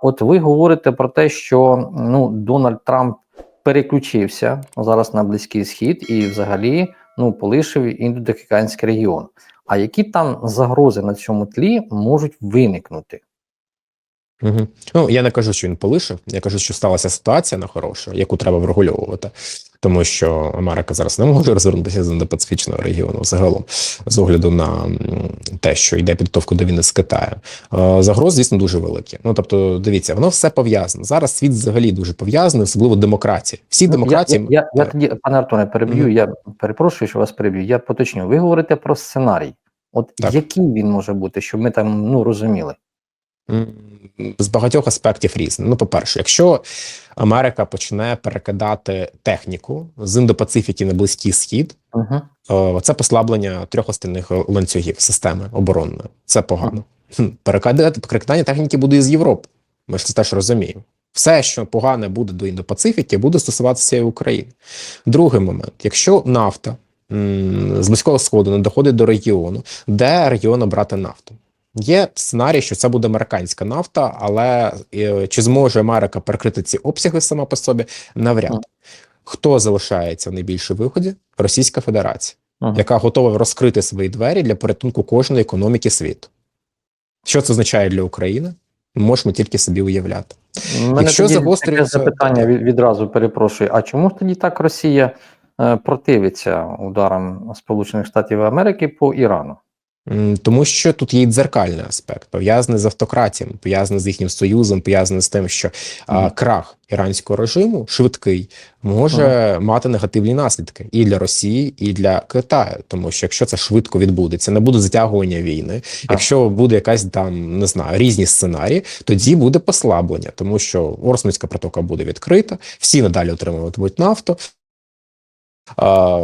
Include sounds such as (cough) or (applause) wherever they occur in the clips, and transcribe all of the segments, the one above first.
От ви говорите про те, що ну Дональд Трамп переключився зараз на близький схід і, взагалі, ну полишив індотихоокеанський регіон. А які там загрози на цьому тлі можуть виникнути? Угу. Ну я не кажу, що він полишив. Я кажу, що сталася ситуація на хороша, яку треба врегульовувати, тому що Америка зараз не може розвернутися з індопацифічного регіону загалом з огляду на те, що йде підготовка до війни з Китаєм. Е, Загроз, звісно, дуже великі. Ну тобто, дивіться, воно все пов'язано. Зараз світ взагалі дуже пов'язаний, особливо демократія. Всі Ну, демократії Я, я, я, Так. тоді, пане Артуре, переб'ю. Мгм. Я перепрошую, що вас переб'ю. Я поточню. Ви говорите про сценарій. От Так. який він може бути, щоб ми там ну розуміли? З багатьох аспектів різне. Ну, по-перше, якщо Америка почне перекидати техніку з індопацифіки на близький схід, Угу. е, це послаблення трьох остальних ланцюгів системи оборонної. Це погано. Хм, Перекидати перекидання техніки буде із Європи. Ми ж це теж розуміємо. Все, що погане буде до індопацифіки, буде стосуватися і України. Другий момент: якщо нафта з близького сходу не доходить до регіону, де регіону брати нафту? Є сценарій, що це буде американська нафта, але е, чи зможе Америка перекрити ці обсяги сама по собі? Навряд. Хто залишається в найбільшій виході? Російська Федерація, Мгм. яка готова розкрити свої двері для порятунку кожної економіки світу. Що це означає для України? Ми можемо тільки собі уявляти. Мене Якщо тоді загострюється- таке запитання відразу перепрошую. А чому ж тоді так Росія е, противиться ударам Сполучених Штатів Америки по Ірану? Тому що тут є і дзеркальний аспект, пов'язаний з автократіями, пов'язаний з їхнім союзом, пов'язаний з тим, що а, крах іранського режиму швидкий може мати негативні наслідки і для Росії, і для Китаю. Тому що якщо це швидко відбудеться, не буде затягування війни. Якщо буде якась там не знаю різні сценарії, тоді буде послаблення, тому що Ормська протока буде відкрита, всі надалі отримуватимуть нафту. А,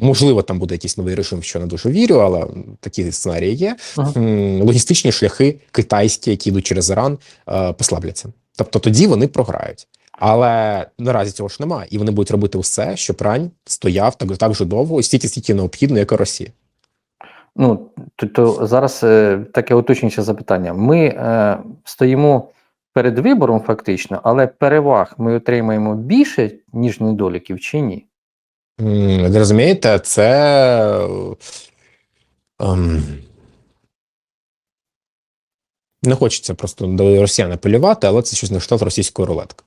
можливо, там буде якийсь новий режим, що не дуже вірю, але такі сценарії є. Ага. Логістичні шляхи китайські, які йдуть через Іран, е, послабляться. Тобто тоді вони програють. Але наразі цього ж немає, і вони будуть робити все, щоб Рань стояв так, так же довго і стільки, стільки необхідно, як і Росія. Ну то, то зараз е, таке уточнююче запитання. Ми е, стоїмо перед вибором, фактично, але переваг ми отримаємо більше, ніж недоліків, чи ні? Розумієте, це. ем, не хочеться просто до росіян апелювати, але це щось на кшталт російської рулетки.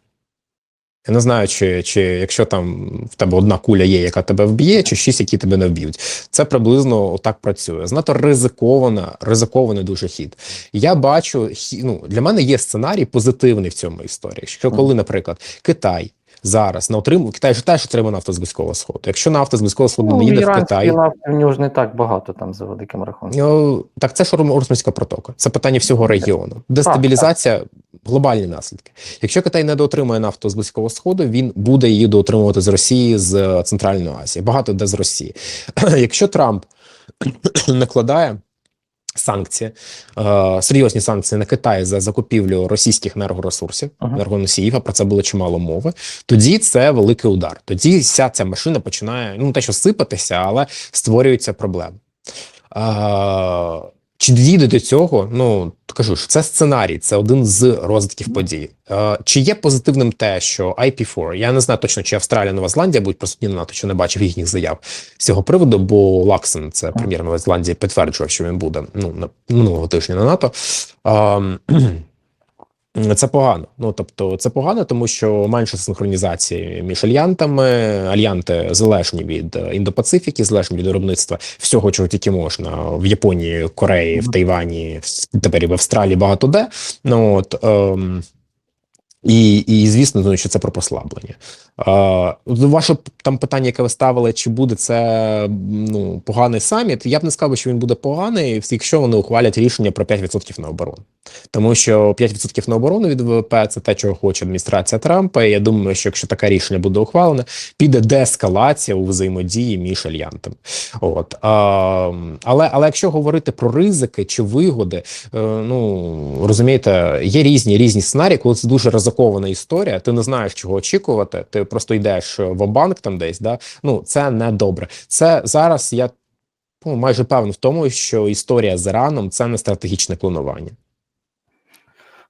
Я не знаю, чи, чи якщо там в тебе одна куля є, яка тебе вб'є, чи шість, які тебе не вб'ють. Це приблизно отак працює. Знато ризикована, ризикований дуже хід. Я бачу, ну, для мене є сценарій позитивний в цьому історії. Що коли, наприклад, Китай зараз на отриму Китай ж теж отримує нафту з близького сходу. Якщо нафта з близького сходу не їде в Ну, Китай, нафти, в нього ж не так багато там за великим рахунком. Ну, так це ж Ормська протока. Це питання всього регіону. Дестабілізація, глобальні наслідки. Якщо Китай не доотримує нафту з близького сходу, він буде її доотримувати з Росії з е, Центральної Азії. Багато де з Росії. (clears throat) Якщо Трамп (clears throat) накладає. Санкції, е, серйозні санкції на Китай за закупівлю російських енергоресурсів, Ага. енергоносіїв, а про це було чимало мови. Тоді це великий удар. Тоді вся ця машина починає ну не те, що сипатися, але створюються проблеми. А, чи дійде до цього? Ну кажу ж, це сценарій, це один з розвитків подій. Е, чи є позитивним те, що IP4, я не знаю точно, чи Австралія, Нова Зеландія будуть присутні на НАТО, що не бачив їхніх заяв з цього приводу, бо Лаксен, це прем'єр Нової Зеландії, підтверджував, що він буде ну на минулого тижня на НАТО. А, це погано. Ну тобто, це погано, тому що менше синхронізації між альянтами. Альянти залежні від е, індопацифіки, залежні від виробництва всього, чого тільки можна в Японії, Кореї, в Тайвані, тепер і в Австралії багато де. Ну от ем, і, і звісно, що це про послаблення. Е, ваше там питання, яке ви ставили, чи буде це ну поганий саміт? Я б не сказав, що він буде поганий, якщо вони ухвалять рішення про 5% на оборону. Тому що 5% на оборону від ВВП це те, чого хоче адміністрація Трампа. І я думаю, що якщо таке рішення буде ухвалене, піде деескалація у взаємодії між альянтами. От але, але якщо говорити про ризики чи вигоди, е, ну розумієте, є різні різні сценарії, коли це дуже ризикована історія. Ти не знаєш, чого очікувати. Ти просто йдеш в банк там десь. Да? Ну це не добре. Це зараз я ну, майже певен в тому, що історія з Іраном це не стратегічне планування.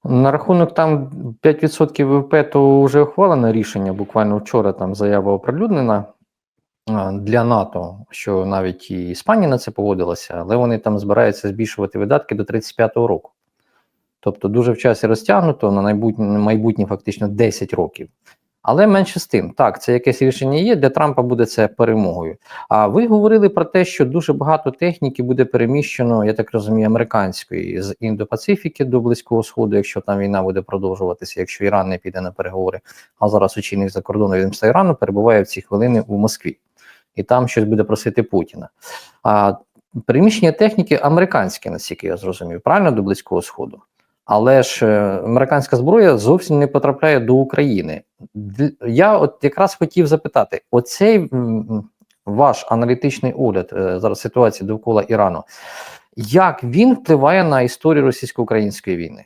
На рахунок там 5% ВВП, то вже ухвалене рішення. Буквально вчора там заява оприлюднена для НАТО, що навіть і Іспанія на це погодилася, але вони там збираються збільшувати видатки до 35-го року. Тобто дуже в часі розтягнуто на майбутнє, на майбутнє фактично 10 років. Але менше з тим, так, це якесь рішення є. Для Трампа буде це перемогою. А ви говорили про те, що дуже багато техніки буде переміщено, я так розумію, американської з Індо-Пацифіки до Близького Сходу, якщо там війна буде продовжуватися, якщо Іран не піде на переговори. А зараз очільник закордонного відомства Ірану перебуває в ці хвилини у Москві, і там щось буде просити Путіна. А переміщення техніки американське, наскільки я зрозумів, правильно до Близького Сходу. Але ж е, американська зброя зовсім не потрапляє до України. Я от якраз хотів запитати: оцей ваш аналітичний огляд е, зараз ситуації довкола Ірану, як він впливає на історію російсько-української війни?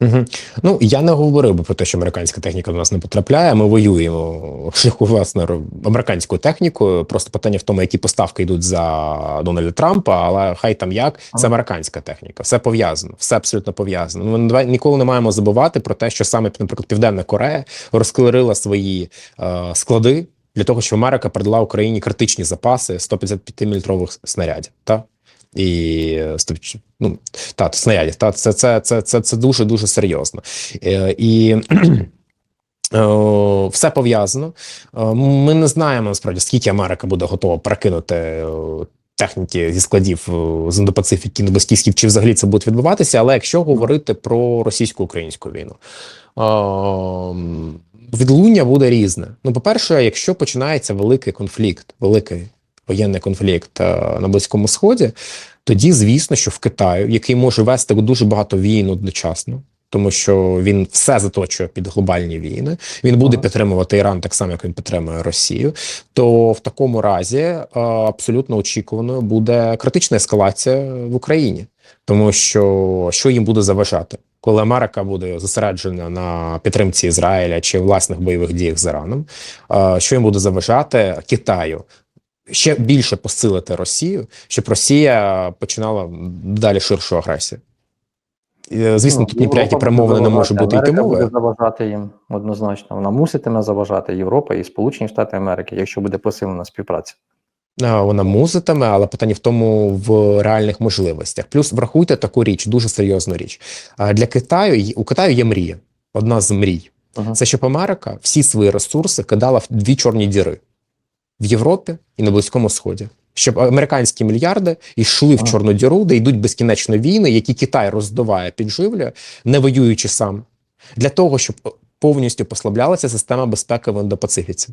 Угу. Ну я не говорив би про те, що американська техніка до нас не потрапляє. Ми воюємо (laughs) власне американською технікою. Просто питання в тому, які поставки йдуть за Дональда Трампа, але хай там як це американська техніка. Все пов'язано, все абсолютно пов'язано. Ми ніколи не маємо забувати про те, що саме наприклад Південна Корея розклерила свої е, склади для того, щоб Америка передала Україні критичні запаси 155 мм снарядів. Та і е, ну, та снарядів. Та це, це, це, це, це дуже дуже серйозно. Е, і (clears throat) е, все пов'язано. Ми не знаємо насправді, скільки Америка буде готова перекинути. е, Техніки зі складів з Індопацифіки Близький чи взагалі це буде відбуватися, але якщо говорити про російсько-українську війну, відлуння буде різне. Ну, по-перше, якщо починається великий конфлікт, великий воєнний конфлікт е, на Близькому Сході, тоді, звісно, що в Китаю, який може вести дуже багато війн одночасно, тому що він все заточує під глобальні війни, він буде Ага. підтримувати Іран так само, як він підтримує Росію. То в такому разі е, абсолютно очікуваною буде критична ескалація в Україні, тому що що їм буде заважати. Коли Америка буде зосереджена на підтримці Ізраїля чи власних бойових діях з Іраном, е, що їм буде заважати Китаю ще більше посилити Росію, щоб Росія починала далі ширшу агресію. Е, Звісно, Ну, тут ні про які перемовини не може бути йти мови. буде заважати їм однозначно. Вона муситиме заважати Європа і Сполучені Штати Америки, якщо буде посилена співпраця. Вона музитиме, але питання в тому в реальних можливостях. Плюс врахуйте таку річ, дуже серйозну річ. Для Китаю у Китаю є мрія, одна з мрій. Ага. Це щоб Америка всі свої ресурси кидала в дві чорні діри в Європі і на Близькому Сході. Щоб американські мільярди йшли в чорну діру, де йдуть безкінечно війни, які Китай роздуває, підживлює, не воюючи сам, для того, щоб повністю послаблялася система безпеки в Індопацифіці.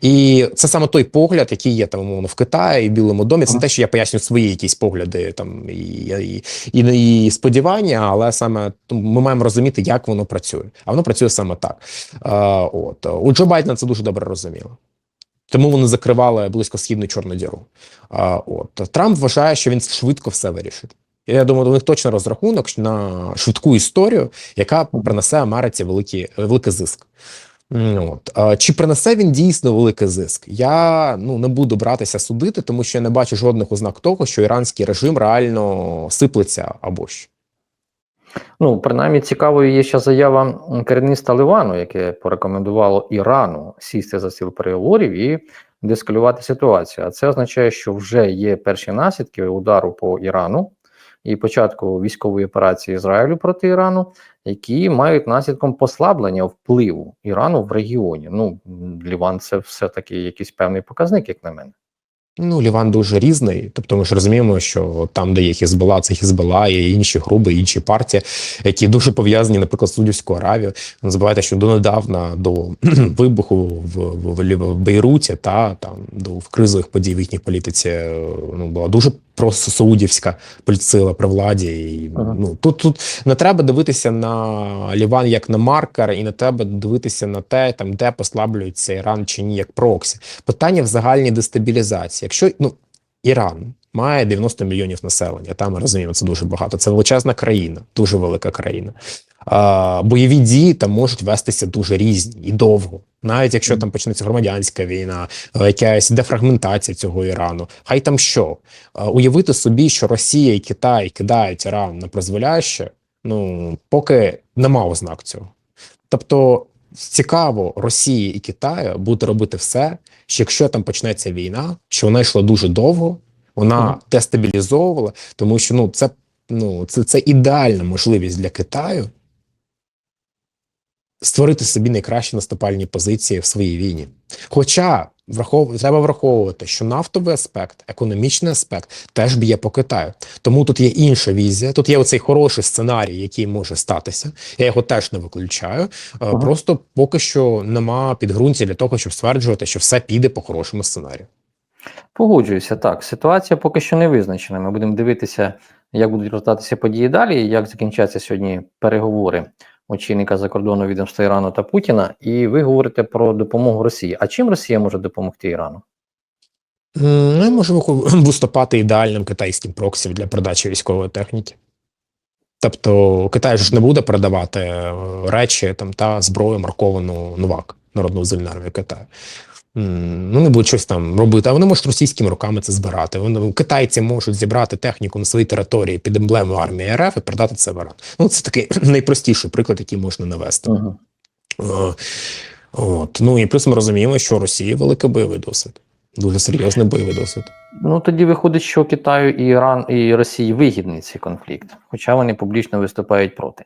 І це саме той погляд, який є там умовно в Китаї і в Білому домі. Це не те, що я поясню свої якісь погляди там і, і, і, і сподівання, але саме ну, ми маємо розуміти, як воно працює. А воно працює саме так. Е, от у Джо Байдена це дуже добре розуміло. Тому вони закривали близькосхідну чорну діру. А, от Трамп вважає, що він швидко все вирішить. Я думаю, у них точно розрахунок на швидку історію, яка принесе Америці великий, великий зиск. От. Чи принесе він дійсно великий зиск? Я ну не буду братися судити, тому що я не бачу жодних ознак того, що іранський режим реально сиплеться або що. Ну, принаймні, цікавою є ще заява керівництва Ливану, яке порекомендувало Ірану сісти за стіл переговорів і дескалювати ситуацію. А це означає, що вже є перші наслідки удару по Ірану і початку військової операції Ізраїлю проти Ірану, які мають наслідком послаблення впливу Ірану в регіоні. Ну, Ліван це все-таки якийсь певний показник, як на мене. Ну, Ліван дуже різний. Тобто, ми ж розуміємо, що там, де є Хізбола, це Хізбола, є інші групи, інші партії, які дуже пов'язані, наприклад, з аравію. Не забувайте, що донедавна до (clears throat) вибуху в, в, в, Бейруті та там до в кризових подій в їхній політиці е, ну була дуже просто саудівська політсила при владі. І, Ага. ну тут тут не треба дивитися на Ліван як на маркер, і не треба дивитися на те, там де послаблюється Іран чи ні, як проксі. Питання в загальній дестабілізації. Якщо ну Іран має 90 мільйонів населення, там ми розуміємо, це дуже багато. Це величезна країна, дуже велика країна. А, бойові дії там можуть вестися дуже різні і довго. Навіть якщо там почнеться громадянська війна, е, якась дефрагментація цього Ірану, хай там що. Уявити собі, що Росія і Китай кидають Іран на призволяще, Ну поки нема ознак цього. Тобто цікаво Росії і Китаю буде робити все, що якщо там почнеться війна, що вона йшла дуже довго, вона дестабілізовувала, тому що ну це ну це, це ідеальна можливість для Китаю створити собі найкращі наступальні позиції в своїй війні. Хоча врахов... треба враховувати, що нафтовий аспект, економічний аспект теж б'є по Китаю. Тому тут є інша візія. Тут є оцей хороший сценарій, який може статися. Я його теж не виключаю. Е, Ага. Просто поки що нема підґрунтя для того, щоб стверджувати, що все піде по хорошому сценарію. Погоджуюся, так. Ситуація поки що не визначена. Ми будемо дивитися, як будуть розвиватися події далі, як закінчаться сьогодні переговори очільника закордонного відомства Ірану та Путіна. І ви говорите про допомогу Росії. А чим Росія може допомогти Ірану? Ми можемо (clears throat) виступати ідеальним китайським проксі для передачі військової техніки. Тобто Китай ж не буде передавати е, речі там та зброю марковану новак народну визвольної армію Китаю. М, Ну, будуть щось там робити, а вони можуть російськими руками це збирати. Вони китайці можуть зібрати техніку на своїй території під емблемою армії РФ і передати це в Іран. Ну, це такий (clears throat) найпростіший приклад, який можна навести. Угу. Е, От. Ну і плюс ми розуміємо, що Росії великий бойовий досвід. Дуже серйозний бойовий досвід. Ну тоді виходить, що Китаю і Іран і Росії вигідний цей конфлікт, хоча вони публічно виступають проти.